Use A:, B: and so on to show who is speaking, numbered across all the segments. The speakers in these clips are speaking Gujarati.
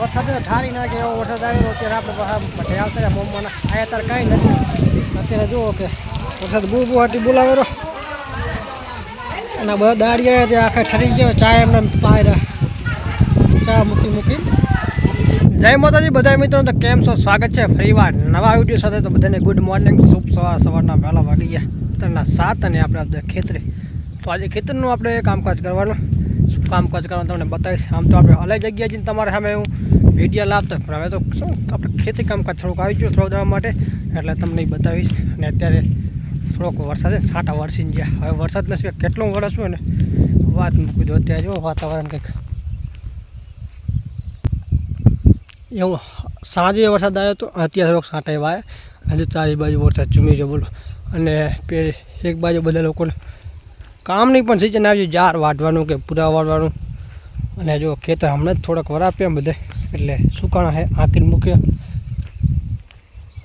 A: વરસાદ ઠારી નાખે એવો વરસાદ આવ્યો અત્યારે આપણે પછી આવતા રહ્યા મમ્માના આયા તાર કાંઈ નથી. અત્યારે જુઓ કે વરસાદ બહુ બહુ હતી બોલાવેલો અને બધા દાડી ત્યાં આખા ઠરી ગયો. ચા એમને પાયરા. ચા મૂકી મૂકી. જય માતાજી બધા મિત્રો તો કેમ છો? સ્વાગત છે ફરીવાર નવા વીડિયો સાથે. તો બધાને ગુડ મોર્નિંગ શુભ સવાર. સવારના વહેલા વાગી ગયા. અત્યારના સાત અને આપણે બધા ખેતરે. તો આજે ખેતરનું આપણે કામકાજ કરવાનું. શું કામકાજ કરવાનું તમને બતાવીશ? આમ તો આપણે અલગ જગ્યાએ જઈને તમારે સામે હું વીડિયો લાવતો. પણ હવે તો શું, આપણે ખેતી કામકાજ થોડુંક આવી ગયું થોડું માટે, એટલે તમને બતાવીશ. અને અત્યારે થોડોક વરસાદ સાટા વરસીને ગયા. હવે વરસાદ નથી કેટલું હોય ને, વાત મૂકી દો અત્યારે જો વાતાવરણ કંઈક એવું, સાંજે વરસાદ આવ્યો હતો અત્યારે થોડોક સાટા એવા આવ્યા. આજે ચારે બાજુ વરસાદ ચૂમી છે બોલો. અને પે એક બાજુ બધા લોકોને કામની પણ સિઝન આવી જાર વાઢવાનું કે પૂરા વાળવાનું અને જો ખેતર હમણાં જ થોડાક વરાપ્યા બધે. એટલે સુકાણા હે આંકીને મૂક્યા.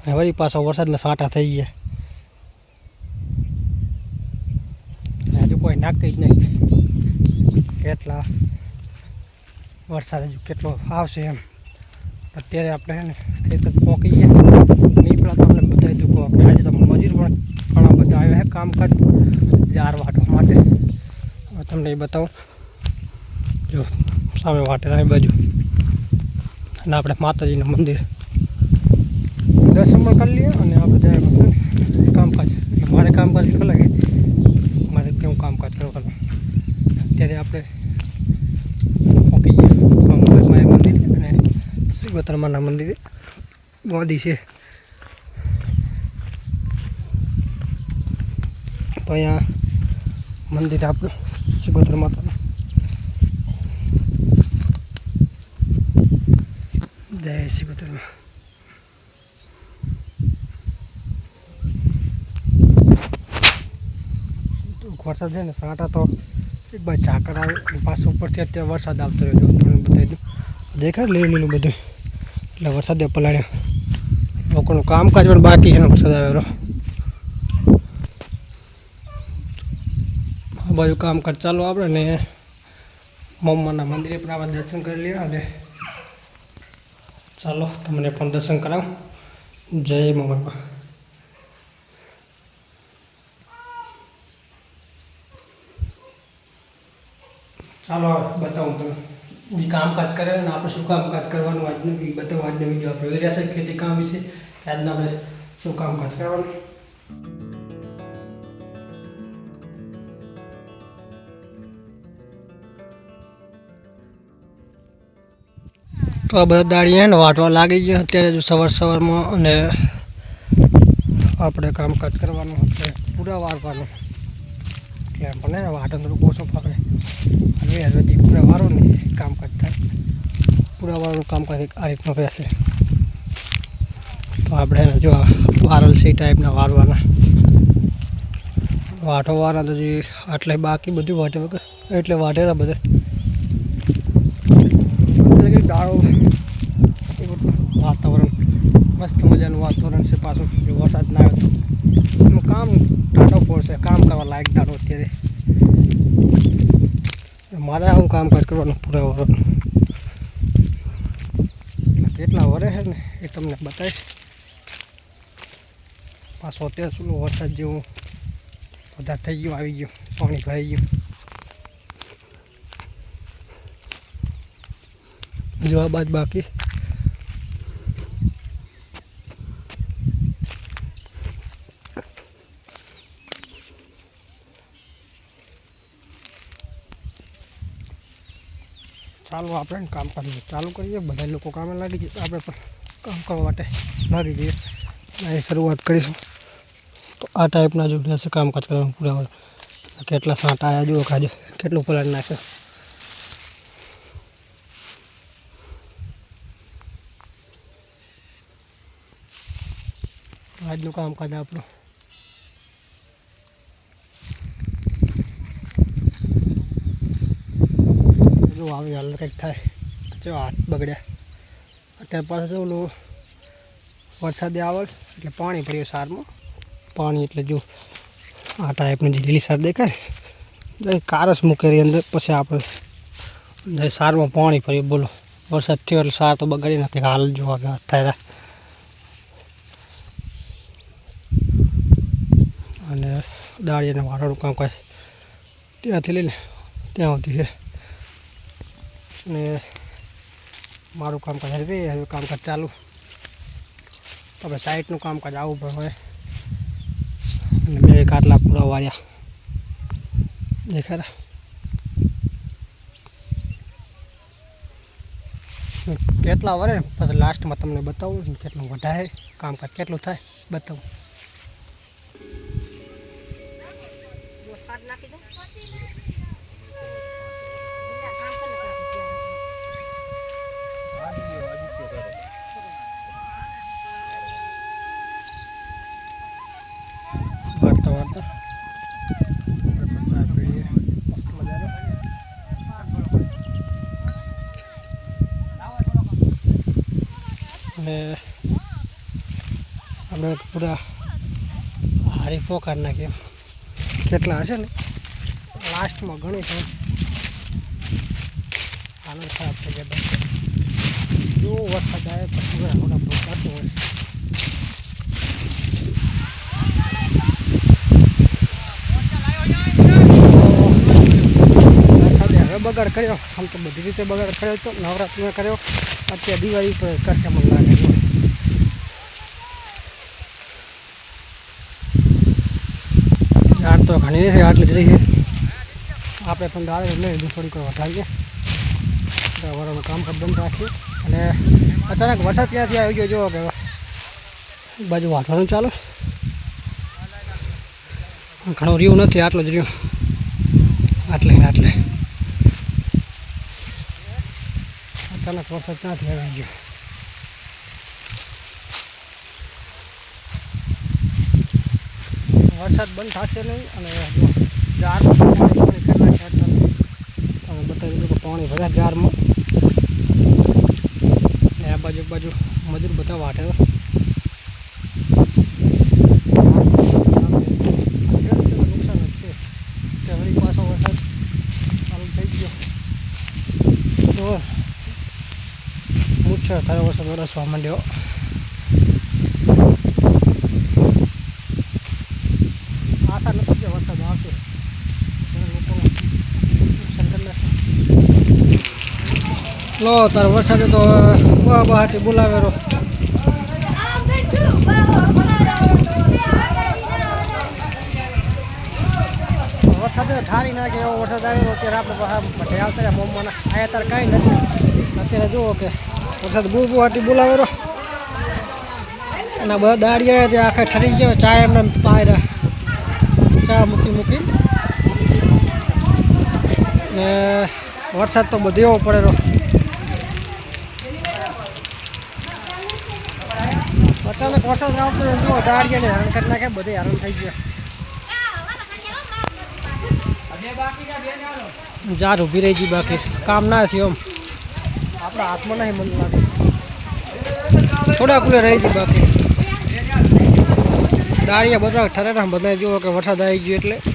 A: અને વળી પાછા વરસાદના સાંટા થઈ ગયા. હજુ કોઈ નાખી જ નહીં. કેટલા વરસાદ હજુ કેટલો આવશે એમ. અત્યારે આપણે ખેતર પહોંચી ગયા નીકળા તો આપણે બતાવી દઉં કહો આજે તો મજૂર પણ ઘણા બધા આવ્યા છે કામકાજ જાર વાટવા માટે. તમને એ બતાવું. જો સામે વાટેલા એ બાજુ. અને આપણે માતાજીનું મંદિર. દર્શન પણ કરી લઈએ અને આપણે ત્યાં કામકાજ. મારે કામકાજ લાગે મારે કેવું કામકાજ કરવાનું અત્યારે આપણે પહોંચી મંદિર અને શિવતરમાના મંદિરે ગોદી છે. તો અહીંયા મંદિર આપણું શિવતર માતાનું જય શિવોતરમાં વરસાદ છે ને સાંટા તો એક બાજુ ઝાકર આવે પાછું ઉપરથી અત્યારે વરસાદ આવતો રહ્યો તમને બતાવી દઉં દેખાય લીલું લીલું બધું એટલે વરસાદે પલાળ્યા લોકોનું કામકાજ પણ બાકી છે વરસાદ આવેલો આ બાજુ કામકાજ ચાલુ આપણે ને મમ્માના મંદિરે પણ આપણે દર્શન કરી લઈએ અને ચાલો, તમને પણ દર્શન કરાવું. જય મમ્મા ચાલો બતાવું તમે જે કામકાજ કરે અને આપણે શું કામકાજ કરવાનું આજનું બી બતાવું, આજનો વીડિયો આપણે રહ્યા છે ખેતી કામ વિશે. આજના આપણે શું કામકાજ કરવાનું? તો આ બધા દાળી છે ને વાટવા લાગી ગયો. અત્યારે જો સવાર સવારમાં અને આપણે કામકાજ કરવાનું એટલે પૂરા વારવાનું એટલે ને વાટો થોડુંક ઓછો પકડે હવે હવેથી પૂરા વારો ને કામકાજ થાય. પૂરા વાળનું કામકાજ આ રીતનું રહેશે. તો આપણે એને જો વારલ છે ટાઈપના વારવાના. વાટો વાળા તો જે આટલે બાકી બધું વાટે એટલે વાટેરા બધે. એટલે કે દાળો એ બધું વાતાવરણ, મસ્ત મજાનું વાતાવરણ છે પાછું વરસાદ ના આવે તો. એનું કામ ટાટો પડશે કામ કરવા લાયક દાડો અત્યારે. મારે આવું કામકાજ કરવાનું પૂરા વરસનું કેટલા વરે છે ને, એ તમને બતાવીશ. પાછો અત્યારે શું, વરસાદ જેવું, બધા થઈ ગયું, આવી ગયું, પાણી ભરાઈ ગયું. જો આ બાદ બાકી ચાલો આપણે કામ કરીએ. ચાલુ કરીએ બધા લોકો કામે લાગી જઈએ આપણે પણ કામ કરવા માટે લાગી જઈએ. એ શરૂઆત કરીશું. તો આ ટાઈપના જો રહેશે કામકાજ કરવાનું પૂરા કેટલા સાંટા આવ્યા જુઓ કાજે કેટલું પલાળી નાખશે આજનું કામકાજ આપણું. જો આવી હાલ કંઈક થાય. જો હાથ બગડ્યા. અત્યારે પાછું જો ઓલું વરસાદે આવે એટલે પાણી ભર્યું સારમાં. પાણી એટલે જો આ ટાઈપની જે લીલી સાર દેખાય કારસ મૂકેલી અંદર. પછી આપણે સારમાં પાણી ભર્યું. બોલો, વરસાદ થયો એટલે સાર તો બગાડી નથી હાલ જોવા થાય અને દાળી અને કામ કામકાજ ત્યાંથી લઈને ત્યાં સુધી છે. અને મારું કામકાજ હવે હવે કામકાજ ચાલુ. હવે સાઈડનું કામકાજ આવું પણ હોય. અને બે કાટલા પૂરા વાળ્યા દેખાડા કેટલા વરે? પછી લાસ્ટમાં તમને બતાવું કેટલું વધારે કામકાજ કેટલું થાય, બતાવું. અને અમે પૂરા હારીફો કાઢી નાખીએ કેટલા હશે ને? લાસ્ટમાં ગણી છે. હાલત ખરાબ થઈ ગયા બધા જો વરસાદ આવે તો પૂરા થોડા ભૂકાતું હોય. વરસાદે હવે બગાડ કર્યો. આમ તો બધી રીતે બગાડ કર્યો તો નવરાત્રિમાં કર્યો. અત્યારે દિવાળી પર કરશે મને લાગે છે. ઝાડ તો ઘણી છે, આટલી જ રહી છે. આપણે પણ દાળ લઈ લીધું થોડીક વધારીએ. વરાનું કામ બંધ રાખીએ. અને અચાનક વરસાદ ક્યાંથી આવી ગયો જુઓ કે બાજુ વાંચવાનું ચાલો. ઘણું રહ્યું નથી આટલું જ રહ્યું. આટલે આટલે. અચાનક વરસાદ ક્યાંથી આવી ગયો? વરસાદ બંધ થશે નહીં અને જો જારમાં પાણી પાણી કરી નાખે એટલે તમે બતાવી દીધું કે પાણી જારમાં ને આ બાજુ બાજુ મજૂર બધા વાટે નુકસાન જ છે કે વળી પાછો થઈ ગયો. તો મુખ્ય થયો વરસાદ વરસવા માંડ્યો આશા નથી કે વરસાદ આવશે ઘણા લોકોને નુકસાન કરી નાખશે લો, તાર વરસાદે તો બહા બહાટી બોલાવેરો. વરસાદે ઠારી નાખે એવો વરસાદ આવ્યો અત્યારે આપણે બહાર ભટે આવતા મોમમાં આયા તાર કાંઈ નથી. અત્યારે જુઓ કે વરસાદ બહુ બહાટી બોલાવેરો. અને બધા દાડિયા ત્યાં આખા ઠરી ગયો ચા એમને પાયરા ચા મૂકી મૂકી. ને વરસાદ તો બધો એવો પડેલો અચાનક વરસાદ આવતો હોય જુઓ ને હેરાન કરી નાખે બધે હેરાન થઈ ગયા. જાર ઊભી રહી ગઈ બાકી. કામ ના થયું એમ આપણા હાથમાં નહીં મન લાગે. થોડા કુલે રહી ગઈ બાકી. દાળિયા બધા ઠરેરા બધા જુઓ કે વરસાદ આવી ગયો એટલે.